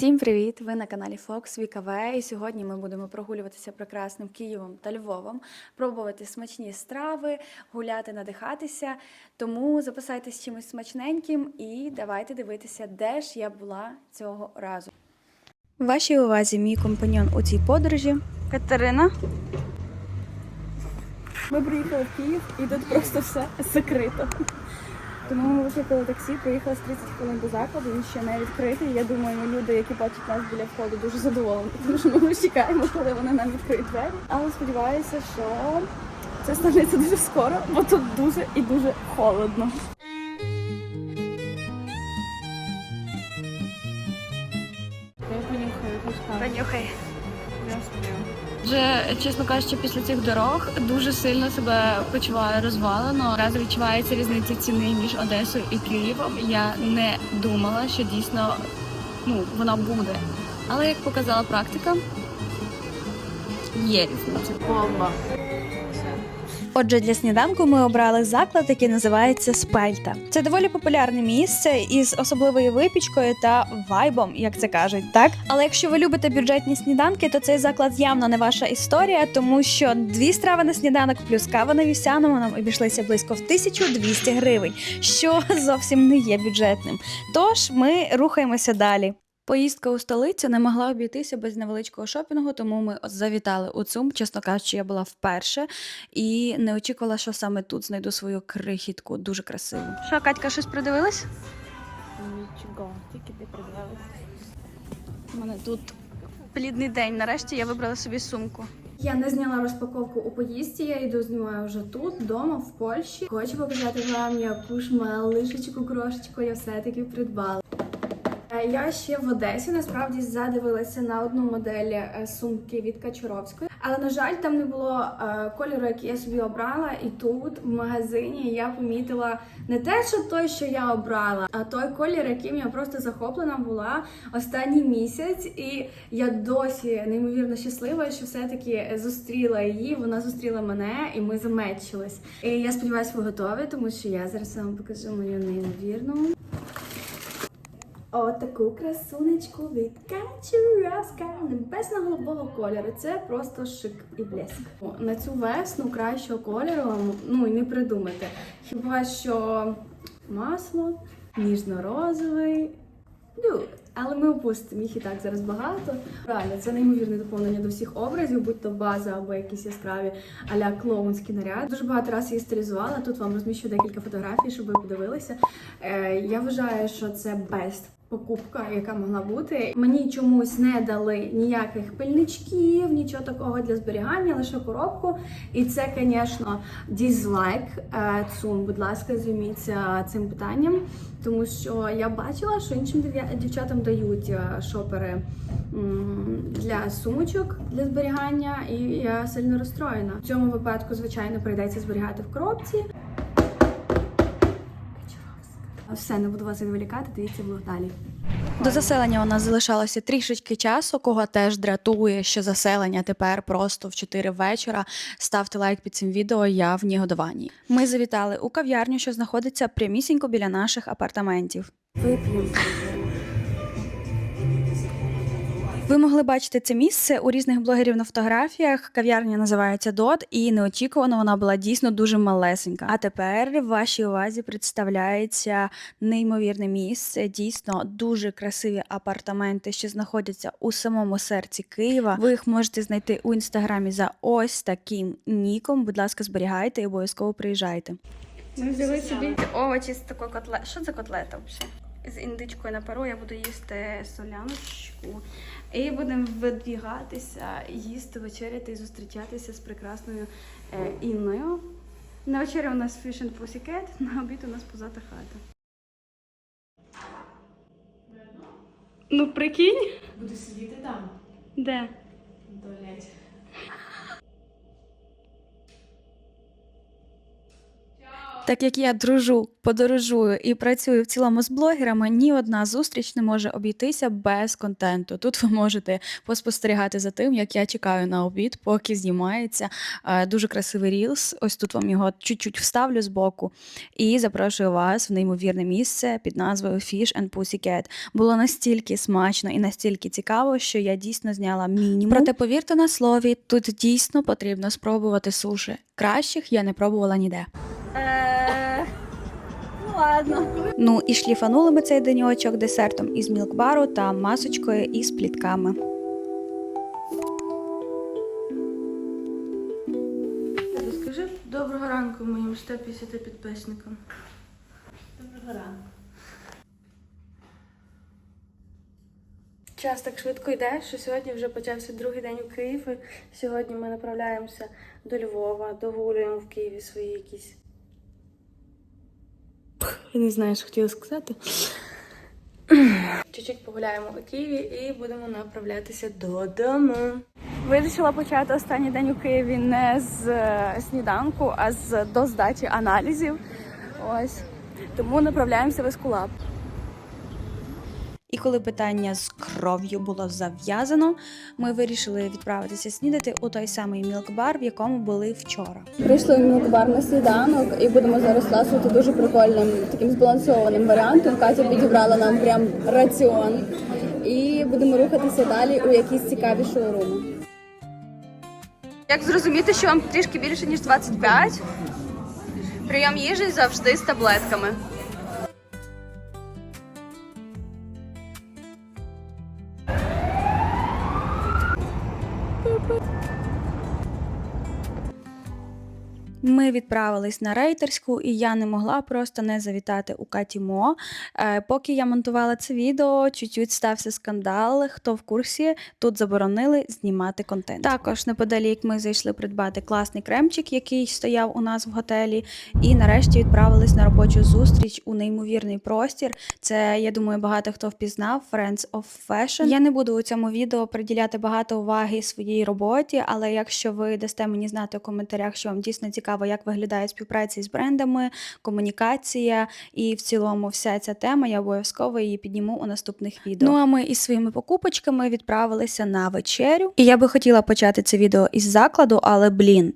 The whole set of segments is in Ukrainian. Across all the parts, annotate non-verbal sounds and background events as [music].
Всім привіт! Ви на каналі Fox VKV і сьогодні ми будемо прогулюватися прекрасним Києвом та Львовом, пробувати смачні страви, гуляти, надихатися. Тому записайтесь чимось смачненьким і давайте дивитися, де ж я була цього разу. Вашій увазі мій компаньон у цій подорожі Катерина. Ми приїхали в Київ і тут просто все закрито. Тому ми викликали таксі, приїхали з 30 хвилин до закладу, він ще не відкритий. Я думаю, люди, які бачать нас біля входу, дуже задоволені, тому що ми чекаємо, коли вони нам відкриють двері. Але сподіваюся, що це станеться дуже скоро, бо тут дуже і дуже холодно. Пускай. Понюхай. Я сплю. Вже, чесно кажучи, після цих дорог дуже сильно себе почуваю розвалено. Разу відчувається різниця ціни між Одесою і Києвом. Я не думала, що дійсно ну, вона буде. Але як показала практика, є різниця. Отже, для сніданку ми обрали заклад, який називається Спельта. Це доволі популярне місце із особливою випічкою та вайбом, як це кажуть, так. Але якщо ви любите бюджетні сніданки, то цей заклад явно не ваша історія, тому що дві страви на сніданок плюс кава на вівсяному нам обійшлися близько в 1200 гривень, що зовсім не є бюджетним. Тож ми рухаємося далі. Поїздка у столицю не могла обійтися без невеличкого шопінгу, тому ми от завітали у ЦУМ. Чесно кажучи, я була вперше і не очікувала, що саме тут знайду свою крихітку. Дуже красиву. Що, Катька, щось придивилась? Нічого, тільки ти придивилась. У мене тут плідний день. Нарешті я вибрала собі сумку. Я не зняла розпаковку у поїздці, я йду знімаю вже тут, вдома, в Польщі. Хочу показати вам, яку ж малишечку крошечку я все-таки придбала. Е, Я ще в Одесі насправді задивилася на одну модель е, сумки від Качуровської, але на жаль, там не було е, кольору, який я собі обрала. І тут в магазині я помітила не те, що той, що я обрала, а той колір, яким я просто захоплена була останній місяць. І я досі неймовірно щаслива, що все-таки зустріла її. Вона зустріла мене, і ми замечились. І я сподіваюся, ви готові, тому що я зараз вам покажу мою неймовірну. Отаку красунечку від Качураска небесно-голубого кольору. Це просто шик і блеск. На цю весну кращого кольору ну і не придумати. Хіба що масло, ніжно-розовий. Але ми опустимо їх і так зараз багато. Реально, це неймовірне доповнення до всіх образів, будь то база або якісь яскраві аля клоунські наряди. Дуже багато разів її стилізувала. Тут вам розміщу декілька фотографій, щоб ви подивилися. Е, я вважаю, що це best покупка, яка могла бути. Мені чомусь не дали ніяких пильничків, нічого такого для зберігання, лише коробку. І це, звісно, дізлайк. Е, Цун, будь ласка, займіться цим питанням, тому що я бачила, що іншим дівчатам дають е, шопери для сумочок для зберігання, і я сильно розстроєна. В цьому випадку, звичайно, прийдеться зберігати в коробці. Все, не буду вас відволікати, дивіться влог далі. До заселення у нас залишалося трішечки часу, кого теж дратує, що заселення тепер просто в 4 вечора. Ставте лайк під цим відео, я в нігодуванні. Ми завітали у кав'ярню, що знаходиться прямісінько біля наших апартаментів. Вип'ємо. Ви могли бачити це місце у різних блогерів на фотографіях. Кав'ярня називається Дот, і неочікувано вона була дійсно дуже малесенька. А тепер в вашій увазі представляється неймовірне місце. Дійсно дуже красиві апартаменти, що знаходяться у самому серці Києва. Ви їх можете знайти у інстаграмі за ось таким ніком. Будь ласка, зберігайте і обов'язково приїжджайте. Ми взяли собі овочі з такою котлет. Що це котлета взагалі? З індичкою на пару я буду їсти соляночку. І будемо видвігатися, їсти, вечеряти і зустрічатися з прекрасною е, Інною. На вечеря у нас Fish and Pussycat, [laughs] на обід у нас позата хата. Ну, прикинь? Буду сидіти там, Де? в Так як я дружу, подорожую і працюю в цілому з блогерами, ні одна зустріч не може обійтися без контенту. Тут ви можете поспостерігати за тим, як я чекаю на обід, поки знімається е, дуже красивий рілс. Ось тут вам його чуть-чуть вставлю збоку. І запрошую вас в неймовірне місце під назвою Fish and Pussycat. Було настільки смачно і настільки цікаво, що я дійсно зняла мінімум. Проте повірте на слові, тут дійсно потрібно спробувати суші. Кращих я не пробувала ніде. Ну ладно. Ну і шліфанули ми цей деньочок десертом із мілкбару та масочкою із плітками. Розкажи доброго ранку моїм 150 підписникам. Доброго ранку. Час так швидко йде, що сьогодні вже почався другий день у Києві. Сьогодні ми направляємося до Львова, догулюємо в Києві свої якісь. Я не знаю, що хотіла сказати. Чуть-чуть погуляємо у Києві і будемо направлятися додому. Вирішила почати останній день у Києві не з е, сніданку, а з до здачі аналізів. Ось тому направляємося в Ескулап. І коли питання з кров'ю було зав'язано, ми вирішили відправитися снідати у той самий мілкбар, в якому були вчора. Прийшли в мілкбар на сніданок і будемо зараз ласувати дуже прикольним таким збалансованим варіантом. Катя підібрала нам прям раціон. І будемо рухатися далі у якісь цікаві шоуруми. Як зрозуміти, що вам трішки більше ніж 25? Прийом їжі завжди з таблетками. Ми відправились на рейтерську, і я не могла просто не завітати у Каті Мо. Е, поки я монтувала це відео, чуть-чуть стався скандал. Хто в курсі, тут заборонили знімати контент. Також неподалік ми зайшли придбати класний кремчик, який стояв у нас в готелі. І нарешті відправились на робочу зустріч у неймовірний простір. Це, я думаю, багато хто впізнав Friends of Fashion. Я не буду у цьому відео приділяти багато уваги своїй роботі, але якщо ви дасте мені знати у коментарях, що вам дійсно цікаво, як виглядає співпраця з брендами, комунікація і в цілому вся ця тема, я обов'язково її підніму у наступних відео. Ну а ми із своїми покупочками відправилися на вечерю. І я би хотіла почати це відео із закладу, але блін.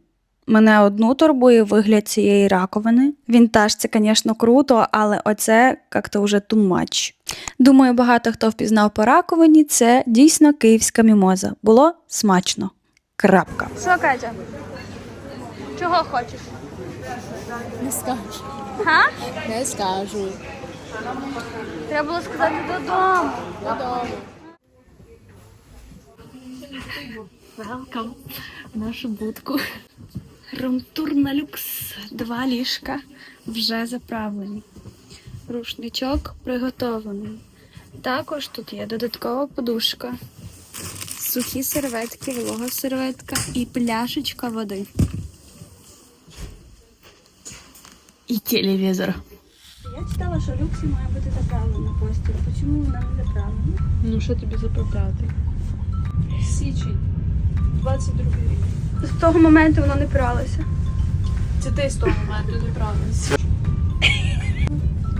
Мене одну турбує вигляд цієї раковини. Вінтаж це, звісно, круто, але оце як-то вже too much. Думаю, багато хто впізнав по раковині. Це дійсно київська мімоза. Було смачно. Крапка. Що, Катя? Чого хочеш? Не скажу. Га? Не скажу. Треба було сказати додому. Додому. Welcome в нашу будку. Румтур на люкс. Два ліжка вже заправлені. Рушничок приготований. Також тут є додаткова подушка, сухі серветки, волога серветка і пляшечка води. І телевізор. Я читала, що люксі має бути заправлена постіль. Чому вона не заправлена? Ну що тобі заправляти? Січень. 22 рік. З того моменту воно не пралося. Це ти з того моменту заправилась.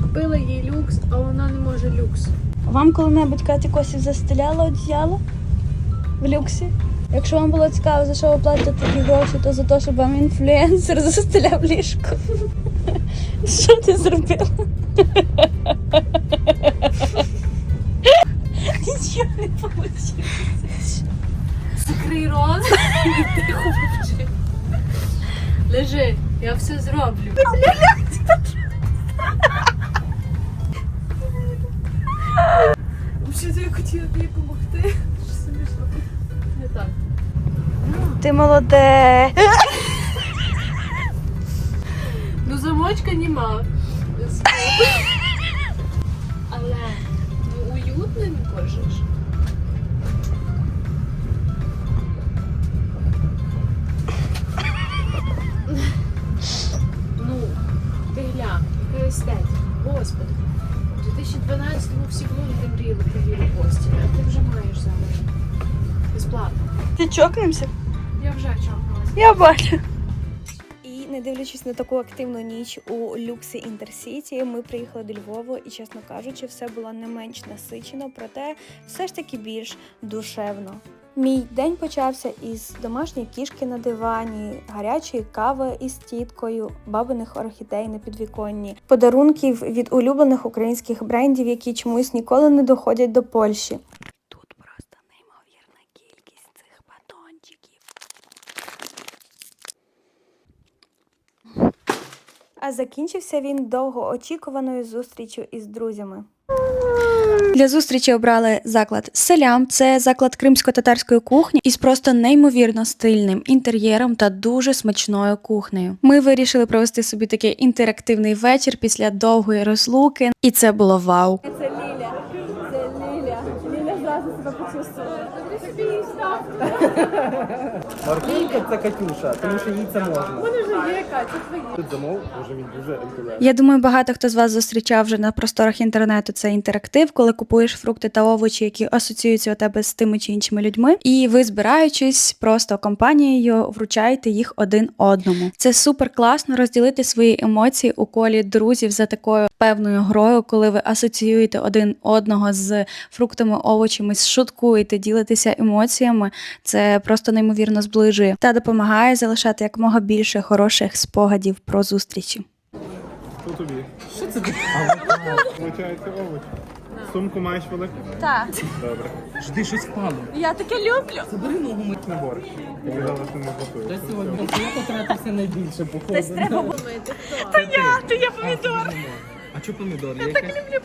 Купила їй люкс, а вона не може люкс. Вам коли-небудь Катя Косів застеляла одіяло в люксі? Якщо вам було цікаво, за що ви платите такі гроші, то за те, щоб вам інфлюенсер [laughs] застеляв ліжко. Що ти зробила? Нічого не вийшло. Закрий рот і тихо мовчи. Лежи, я все зроблю. Взагалі я хотіла тобі допомогти. Що? Не так. Ти молоде. Ну замочка нема. Але ну, уютним кажеш. Ну, ти глянь, яка естетика. Господи. У 2012-му всі блогери мріяли про віру постіль, а ти вже маєш зараз. Безплатно. Ти чокаємося? Я вже чокалась. Я бачу. Не дивлячись на таку активну ніч у люксі Інтерсіті, ми приїхали до Львова і, чесно кажучи, все було не менш насичено, проте все ж таки більш душевно. Мій день почався із домашньої кішки на дивані, гарячої кави із тіткою, бабиних орхідей на підвіконні, подарунків від улюблених українських брендів, які чомусь ніколи не доходять до Польщі. Тут просто неймовірна кількість цих батончиків. А закінчився він довгоочікуваною зустрічю із друзями. Для зустрічі обрали заклад Селям. Це заклад кримсько-татарської кухні із просто неймовірно стильним інтер'єром та дуже смачною кухнею. Ми вирішили провести собі такий інтерактивний вечір після довгої розлуки, і це було вау. Маркінка це Катюша, тому що їй це можна. Вони вже є, Катя, твої. Тут замов, може він дуже. Я думаю, багато хто з вас зустрічав вже на просторах інтернету цей інтерактив, коли купуєш фрукти та овочі, які асоціюються у тебе з тими чи іншими людьми, і ви збираючись просто компанією вручаєте їх один одному. Це супер класно розділити свої емоції у колі друзів за такою певною грою, коли ви асоціюєте один одного з фруктами, овочами, шуткуєте, ділитеся емоціями. Це просто неймовірно зближує та допомагає залишати якомога більше хороших спогадів про зустрічі. Що тобі? Що це таке? Виходить овоч. Сумку маєш велику? Так, Добре. Жди щось впало. я таке люблю. Забери ногу мить. На борщ. Ти казала, що не готуєш. Та сьогодні я потратився найбільше, походу. Десь треба було. Та я, то я помідор. А чого помідор? Я так люблю.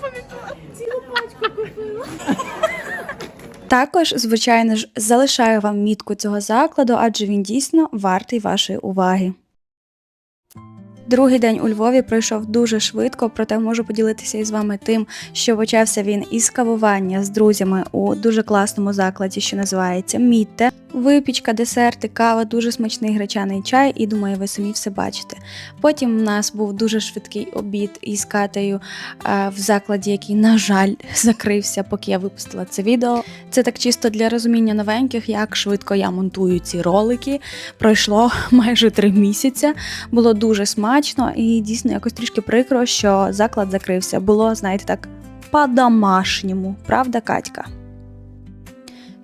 Також, звичайно ж, залишаю вам мітку цього закладу, адже він дійсно вартий вашої уваги. Другий день у Львові пройшов дуже швидко, проте можу поділитися із вами тим, що почався він із кавування з друзями у дуже класному закладі, що називається Мітте. Випічка, десерти, кава, дуже смачний гречаний чай, і думаю, ви самі все бачите. Потім у нас був дуже швидкий обід із Катею е, в закладі, який, на жаль, [laughs] закрився, поки я випустила це відео. Це так чисто для розуміння новеньких, як швидко я монтую ці ролики. Пройшло [laughs] майже три місяці. Було дуже смачно і дійсно якось трішки прикро, що заклад закрився. Було, знаєте, так по-домашньому, правда, Катька?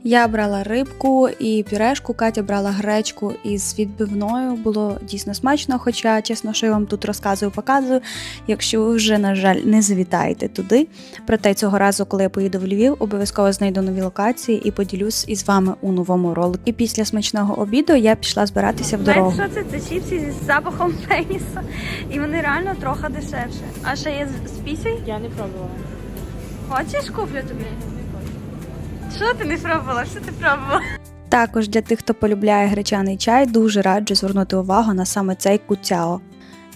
Я брала рибку і пюрешку, Катя брала гречку із відбивною. Було дійсно смачно, хоча, чесно, що я вам тут розказую, показую. Якщо ви вже, на жаль, не завітаєте туди. Проте цього разу, коли я поїду в Львів, обов'язково знайду нові локації і поділюсь із вами у новому ролику. І після смачного обіду я пішла збиратися в дорогу. Що це? Це чіпси зі запахом [laughs] пеніса. І вони реально трохи дешевше. А ще є з- з пісей? Я не пробувала. Хочеш куплю тобі? Що ти не пробувала? Що ти пробувала? Також для тих, хто полюбляє гречаний чай, дуже раджу звернути увагу на саме цей куцяо.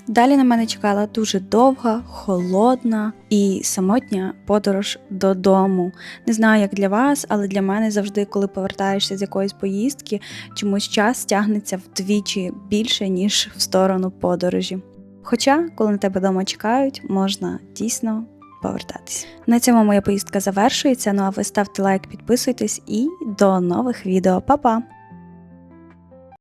Далі на мене чекала дуже довга, холодна і самотня подорож додому. Не знаю, як для вас, але для мене завжди, коли повертаєшся з якоїсь поїздки, чомусь час тягнеться вдвічі більше, ніж в сторону подорожі. Хоча, коли на тебе вдома чекають, можна дійсно повертатись. На цьому моя поїздка завершується. Ну а ви ставте лайк, підписуйтесь і до нових відео. Па-па!